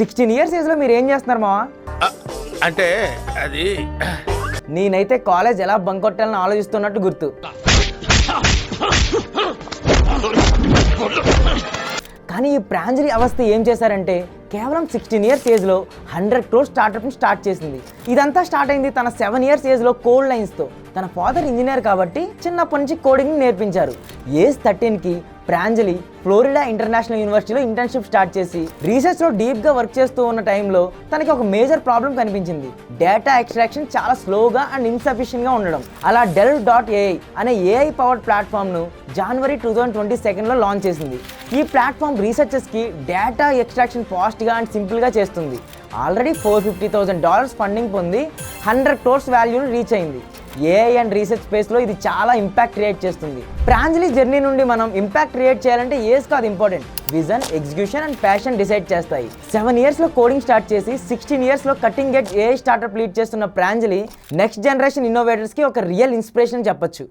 Sixteen years ఏజ్లో మీరు ఏం చేస్తున్నారు మావా? అంటే అది నేనైతే కాలేజ్ ఎలా బంక్ కొట్టాలని ఆలోచిస్తున్నట్టు గుర్తు. కానీ ఈ ప్రాంజలి అవస్థ ఏం చేశారంటే కేవలం సిక్స్టీన్ ఇయర్స్ ఏజ్లో హండ్రెడ్ క్రోర్ స్టార్టప్ని స్టార్ట్ చేసింది. ఇదంతా స్టార్ట్ అయింది తన సెవెన్ ఇయర్స్ ఏజ్లో కోల్డ్ లైన్స్తో. తన ఫాదర్ ఇంజనీర్ కాబట్టి చిన్నప్పటి నుంచి కోడింగ్ నేర్పించారు. ఏజ్ థర్టీన్కి ప్రాంజలి ఫ్లోరిడా ఇంటర్నేషనల్ యూనివర్సిటీలో ఇంటర్న్షిప్ స్టార్ట్ చేసి రీసెర్చ్లో డీప్గా వర్క్ చేస్తూ ఉన్న టైంలో తనకి ఒక మేజర్ ప్రాబ్లం కనిపించింది. డేటా ఎక్స్ట్రాక్షన్ చాలా స్లోగా అండ్ ఇన్సఫిషియెంట్గా ఉండడం. అలా డెల్ డాట్ ఏఐ అనే ఏఐ పవర్డ్ ప్లాట్ఫామ్ను జనవరి టూ థౌజండ్ ట్వంటీ సెకండ్లో లాంచ్ చేసింది. ఈ ప్లాట్ఫామ్ రీసెర్చర్స్కి డేటా ఎక్స్ట్రాక్షన్ ఫాస్ట్గా అండ్ సింపుల్గా చేస్తుంది. Already four fifty thousand dollars funding పొంది హండ్రెడ్ క్రోర్స్ వాల్యూని రీచ్ అయింది. ఏఐ అండ్ రీసెర్చ్ స్పేస్లో ఇది చాలా ఇంపాక్ట్ క్రియేట్ చేస్తుంది. ప్రాంజలి జర్నీ నుండి మనం ఇంపాక్ట్ క్రియేట్ చేయాలంటే ఏస్ కాదు important vision execution and passion decide చేస్తాయి. సెవెన్ ఇయర్స్లో కోడింగ్ స్టార్ట్ చేసి సిక్స్టీన్ ఇయర్స్లో కటింగ్ గెట్ ఏఐ స్టార్టప్ లీడ్ చేస్తున్న ప్రాంజలి నెక్స్ట్ జనరేషన్ ఇన్నోవేటర్స్కి ఒక రియల్ ఇన్స్పిరేషన్ చెప్పొచ్చు.